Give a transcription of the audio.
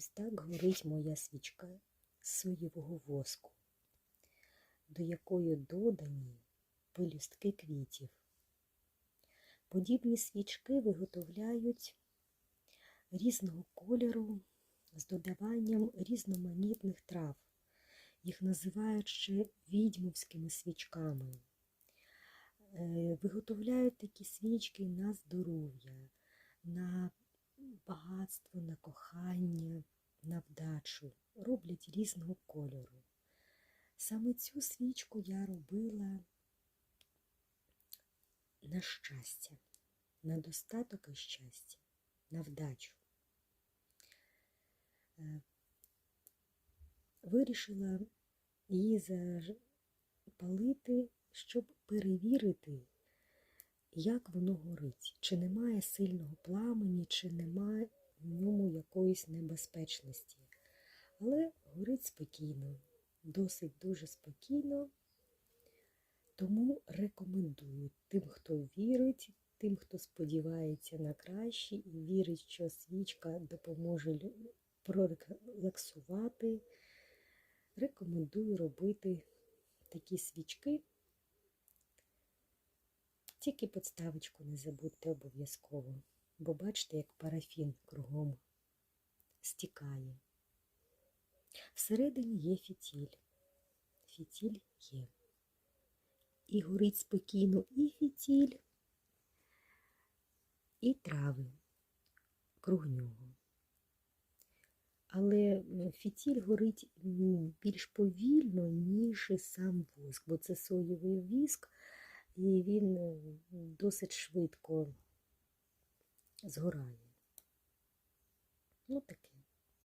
Ось так горить моя свічка з соєвого воску, до якої додані пелюстки квітів. Подібні свічки виготовляють різного кольору з додаванням різноманітних трав. Їх називають ще відьмовськими свічками. Е, Виготовляють такі свічки на здоров'я, на багатство, на кохання, на вдачу. Роблять різного кольору. Саме цю свічку я робила на щастя, на достаток і щастя, на вдачу. Е, Вирішила її запалити, щоб перевірити, як воно горить, чи немає сильного пламені, чи немає в ньому якоїсь небезпечності. Але горить спокійно, досить дуже спокійно. Тому рекомендую тим, хто вірить, тим, хто сподівається на краще і вірить, що свічка допоможе прорелаксувати. Рекомендую робити такі свічки. Тільки подставочку не забудьте обов'язково, бо бачите, як парафін кругом стікає. Всередині є фітіль. Фітіль є. І горить спокійно і фітіль, і трави круг нього. Але фітіль горить більш повільно, ніж сам воск, бо це соєвий віск, і він е, досить швидко згорає. Ну таке.